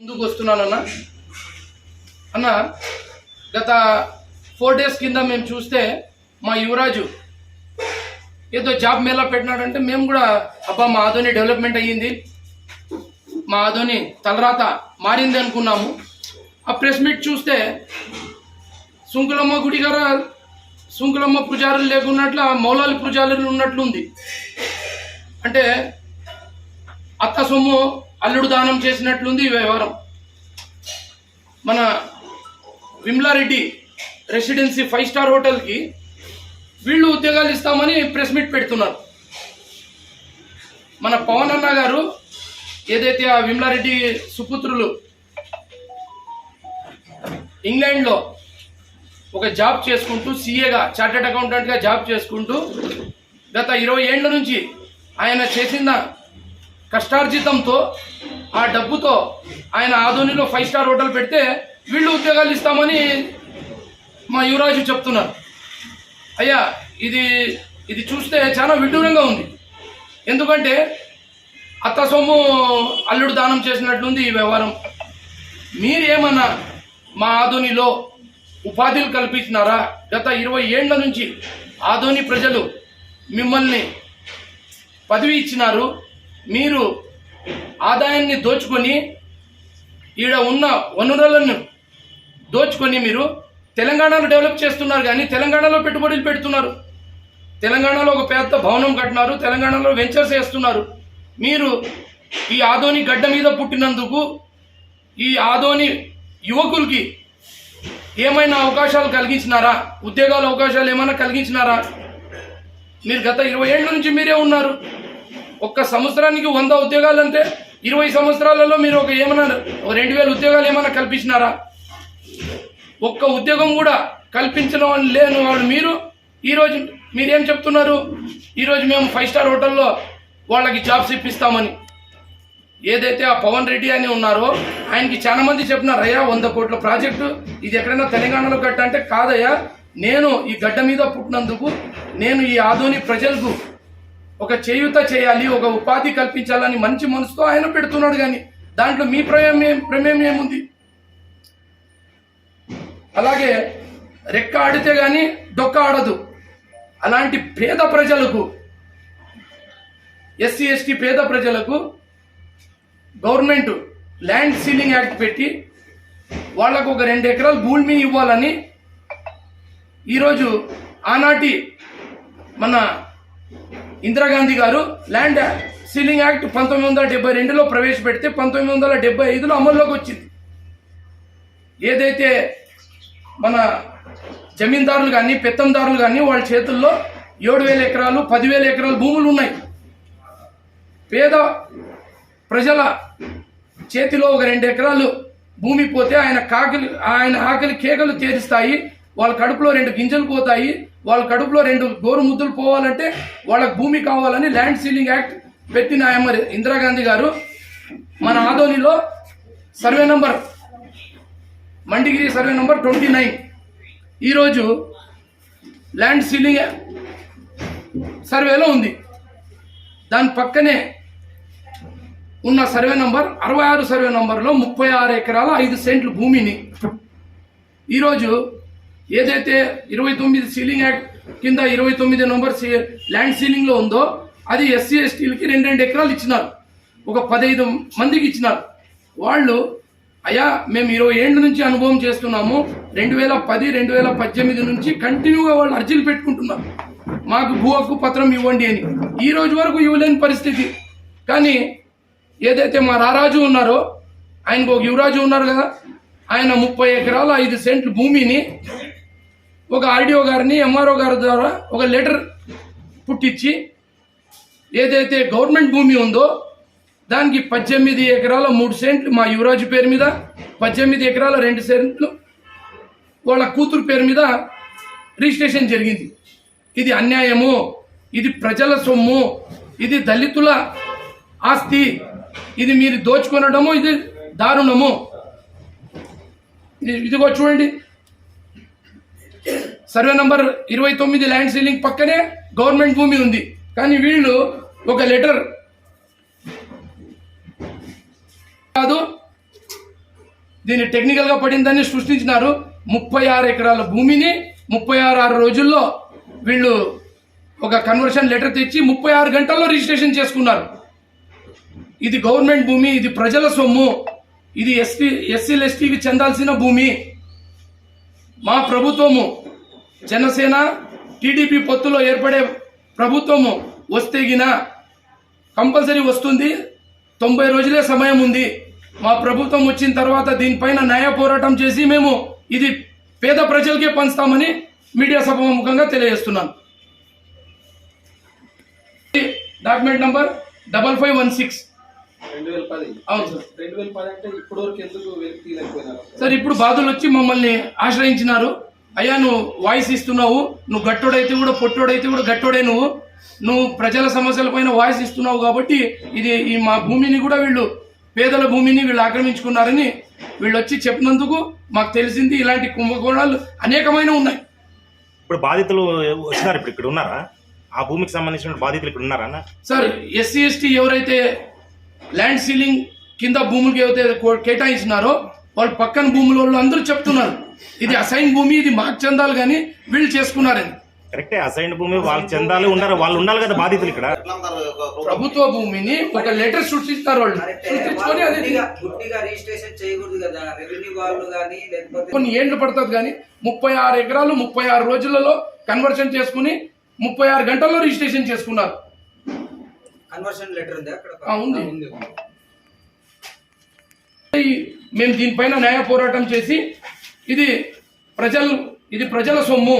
ముందుకు వస్తున్నానన్న అన్న గత ఫోర్ డేస్ కింద మేము చూస్తే మా యువరాజు ఏదో జాబ్ మేళా పెట్టినాడంటే మేము కూడా అబ్బా మా ఆధోని డెవలప్మెంట్ అయ్యింది. మా ఆధోని తలరాత మారింది అనుకున్నాము. ఆ ప్రెస్ మీట్ చూస్తే సుంకులమ్మ గుడి గారు సుంకులమ్మ పూజారులు లేకున్నట్లు ఆ మౌలాలి పూజారులు ఉన్నట్లుంది. అంటే అత్త సొమ్ము అల్లుడు దానం చేసినట్లుంది ఈ వ్యవహారం. మన విమ్లారెడ్డి రెసిడెన్సీ ఫైవ్ స్టార్ హోటల్కి వీళ్ళు ఉద్యోగాలు ఇస్తామని ప్రెస్ మీట్ పెడుతున్నారు. మన పవన్ అన్న గారు ఏదైతే ఆ విమ్లారెడ్డి సుపుత్రులు ఇంగ్లాండ్లో ఒక జాబ్ చేసుకుంటూ సీఏగా చార్టెడ్ అకౌంటెంట్గా జాబ్ చేసుకుంటూ గత ఇరవై ఏళ్ళ నుంచి ఆయన చేసిన కష్టార్జితంతో ఆ డబ్బుతో ఆయన ఆధోనిలో ఫైవ్ స్టార్ హోటల్ పెడితే వీళ్ళు ఉద్యోగాలు ఇస్తామని మా యువరాజు చెప్తున్నారు. అయ్యా ఇది ఇది చూస్తే చాలా విడ్డూరంగా ఉంది. ఎందుకంటే అత్త సొమ్ము అల్లుడు దానం చేసినట్లుంది ఈ వ్యవహారం. మీరేమన్నా మా ఆధోనిలో ఉపాధులు కల్పించినారా? గత ఇరవై ఏళ్ళ నుంచి ఆధోని ప్రజలు మిమ్మల్ని పదవి ఇచ్చినారు. మీరు ఆదాయాన్ని దోచుకొని ఈడ ఉన్న వనరులను దోచుకొని మీరు తెలంగాణలో డెవలప్ చేస్తున్నారు కానీ తెలంగాణలో పెట్టుబడులు పెడుతున్నారు. తెలంగాణలో ఒక పెద్ద భవనం కట్టినారు తెలంగాణలో వెంచర్స్ వేస్తున్నారు. మీరు ఈ ఆదోని గడ్డ మీద పుట్టినందుకు ఈ ఆదోని యువకులకి ఏమైనా అవకాశాలు కలిగించినారా? ఉద్యోగాల అవకాశాలు ఏమైనా కలిగించినారా? మీరు గత ఇరవై ఏళ్ళ నుంచి మీరే ఉన్నారు. ఒక్క సంవత్సరానికి వంద ఉద్యోగాలు అంటే ఇరవై సంవత్సరాలలో మీరు ఒక ఏమైనా ఒక రెండు వేల ఉద్యోగాలు ఏమైనా కల్పించినారా? ఒక్క ఉద్యోగం కూడా కల్పించడం అని లేని వాళ్ళు మీరు ఈరోజు మీరేం చెప్తున్నారు? ఈరోజు మేము ఫైవ్ స్టార్ హోటల్లో వాళ్ళకి జాబ్స్ ఇప్పిస్తామని. ఏదైతే ఆ పవన్ రెడ్డి అని ఉన్నారో ఆయనకి చాలా మంది చెప్పినారు అయ్యా వంద కోట్ల ప్రాజెక్టు ఇది ఎక్కడైనా తెలంగాణలో కట్ట అంటే కాదయ్యా నేను ఈ గడ్డ మీద పుట్టినందుకు నేను ఈ ఆధుని ప్రజలకు ఒక చేయూత చేయాలి ఒక ఉపాధి కల్పించాలని మంచి మనసుతో ఆయన పెడుతున్నాడు కానీ దాంట్లో మీ ప్రమేయం ప్రమేయం ఏముంది? అలాగే రెక్క ఆడితే కానీ డొక్క ఆడదు. అలాంటి పేద ప్రజలకు ఎస్సీ ఎస్టీ పేద ప్రజలకు గవర్నమెంట్ ల్యాండ్ సీలింగ్ యాక్ట్ పెట్టి వాళ్ళకు ఒక రెండు ఎకరాలు భూమి ఇవ్వాలని ఈరోజు ఆనాటి మన ఇందిరాగాంధీ గారు ల్యాండ్ సీలింగ్ యాక్ట్ పంతొమ్మిది వందల డెబ్బై రెండులో ప్రవేశపెడితే పంతొమ్మిది వందల డెబ్బై ఐదులో అమల్లోకి వచ్చింది. ఏదైతే మన జమీందారులు కానీ పెత్తందారులు కానీ వాళ్ళ చేతుల్లో ఏడు వేల ఎకరాలు పదివేల ఎకరాలు భూములు ఉన్నాయి. పేద ప్రజల చేతిలో ఒక రెండు ఎకరాలు భూమి పోతే ఆయన కాకలి ఆయన ఆకలి కేకలు తీరుస్తాయి వాళ్ళ కడుపులో రెండు గింజలు పోతాయి వాళ్ళ కడుపులో రెండు గోరు ముద్దులు పోవాలంటే వాళ్ళకి భూమి కావాలని ల్యాండ్ సీలింగ్ యాక్ట్ పెట్టిన ఆయమ్మ ఇందిరాగాంధీ గారు. మన ఆదోనిలో survey number Mandigiri survey number twenty nine. ఈరోజు ల్యాండ్ సీలింగ్ సర్వేలో ఉంది. దాని పక్కనే ఉన్న సర్వే నంబర్ అరవై ఆరు సర్వే నంబర్లో ముప్పై ఆరు ఎకరాల ఐదు సెంట్లు భూమిని. ఈరోజు ఏదైతే ఇరవై తొమ్మిది సీలింగ్ యాక్ట్ కింద ఇరవై తొమ్మిది నంబర్ సీ ల్యాండ్ సీలింగ్లో ఉందో అది ఎస్సీ ఎస్టీలకి రెండు రెండు ఎకరాలు ఇచ్చినారు. ఒక పదహైదు మందికి ఇచ్చినారు. వాళ్ళు అయ్యా మేము ఇరవై ఏళ్ళ నుంచి అనుభవం చేస్తున్నాము. రెండు వేల పది రెండు వేల పద్దెనిమిది నుంచి కంటిన్యూగా వాళ్ళు అర్జీలు పెట్టుకుంటున్నారు. మాకు భూ హక్కు పత్రం ఇవ్వండి అని. ఈ రోజు వరకు ఇవ్వలేని పరిస్థితి. కానీ ఏదైతే మా రారాజు ఉన్నారో ఆయనకు ఒక యువరాజు ఉన్నారు కదా ఆయన ముప్పై ఎకరాల ఐదు సెంట్లు భూమిని ఒక ఆర్డీఓ గారిని ఎంఆర్ఓ గారి ద్వారా ఒక లెటర్ పుట్టించి ఏదైతే గవర్నమెంట్ భూమి ఉందో దానికి పద్దెనిమిది ఎకరాల మూడు సెంట్లు మా యువరాజు పేరు మీద పద్దెనిమిది ఎకరాల రెండు సెంట్లు వాళ్ళ కూతురు పేరు మీద రిజిస్ట్రేషన్ జరిగింది. ఇది అన్యాయము ఇది ప్రజల సొమ్ము ఇది దళితుల ఆస్తి ఇది మీరు దోచుకొనడము ఇది దారుణము. ఇది- ఇదిగో చూడండి సర్వే నంబర్ ఇరవై తొమ్మిది ల్యాండ్ సీలింగ్ పక్కనే గవర్నమెంట్ భూమి ఉంది. కానీ వీళ్ళు ఒక లెటర్ కాదు దీన్ని టెక్నికల్గా పడిందని సృష్టించినారు. ముప్పై ఆరు ఎకరాల భూమిని ముప్పై ఆరు ఆరు రోజుల్లో వీళ్ళు ఒక కన్వర్షన్ లెటర్ తెచ్చి ముప్పై ఆరు గంటల్లో రిజిస్ట్రేషన్ చేసుకున్నారు. ఇది గవర్నమెంట్ భూమి ఇది ప్రజల సొమ్ము ఇది ఎస్పీ ఎస్సీలు ఎస్టీకి చెందాల్సిన భూమి. మా ప్రభుత్వము జనసేన టీడీపీ పొత్తులో ఏర్పడే ప్రభుత్వము వస్తే గిన కంపల్సరీ వస్తుంది. తొంభై రోజులే సమయం ఉంది. మా ప్రభుత్వం వచ్చిన తర్వాత దీనిపైన న్యాయ పోరాటం చేసి మేము ఇది పేద ప్రజలకే పంచుతామని మీడియా సభాముఖంగా తెలియజేస్తున్నాను. Document number double five one six. అవును సార్ ఇప్పుడు బాధలు వచ్చి మమ్మల్ని ఆశ్రయించినారు. అయ్యా నువ్వు వాయిస్ ఇస్తున్నావు నువ్వు గట్టోడైతే కూడా పొట్టోడైతే కూడా గట్టోడే నువ్వు. నువ్వు ప్రజల సమస్యల పైన వాయిస్ ఇస్తున్నావు కాబట్టి ఇది ఈ మా భూమిని కూడా వీళ్ళు పేదల భూమిని వీళ్ళు ఆక్రమించుకున్నారని వీళ్ళు వచ్చి చెప్పినందుకు మాకు తెలిసింది ఇలాంటి కుంభకోణాలు అనేకమైన ఉన్నాయి. ఇప్పుడు బాధితులు వచ్చినారు ఇప్పుడు ఇక్కడ ఉన్నారా? ఆ భూమికి సంబంధించిన బాధితులు ఇక్కడ ఉన్నారా అన్న? సార్ ఎస్సీ ఎస్టీ ఎవరైతే ల్యాండ్ సీలింగ్ కింద భూములకి కో- కేటాయించినారో వాళ్ళు పక్కన భూముల వాళ్ళు అందరూ చెప్తున్నారు. ఇది అసైన్ భూమి ఇది మాకు చెందాలి కానీ వీళ్ళు చేసుకున్నారని కరెక్టే అసైన్ భూమి వాళ్ళు చెందాలి ఉండాలి వాళ్ళు ఉండాలి కదా బాధితులు ఇక్కడ. ప్రభుత్వ భూమిని ఒక లెటర్ సృష్టిస్తారు వాళ్ళు. సృష్టించుకొని అది గుడ్డిగా గుడ్డిగా రిజిస్ట్రేషన్ చేయకూడదు కదా. రెవెన్యూ వాళ్ళు కానీ కొన్ని ఏండ్లు పడుతుంది కానీ ముప్పై ఆరు ఎకరాలు ముప్పై ఆరు రోజులలో కన్వర్షన్ చేసుకుని ముప్పై ఆరు గంటల్లో రిజిస్ట్రేషన్ చేసుకున్నారు. కన్వర్షన్ లెటర్ ఉంది అక్కడ? ఆ, ఉంది. ఉంది. ఈ- మేము దీనిపైన న్యాయ పోరాటం చేసి ఇది ప్రజలు ఇది ప్రజల సొమ్ము.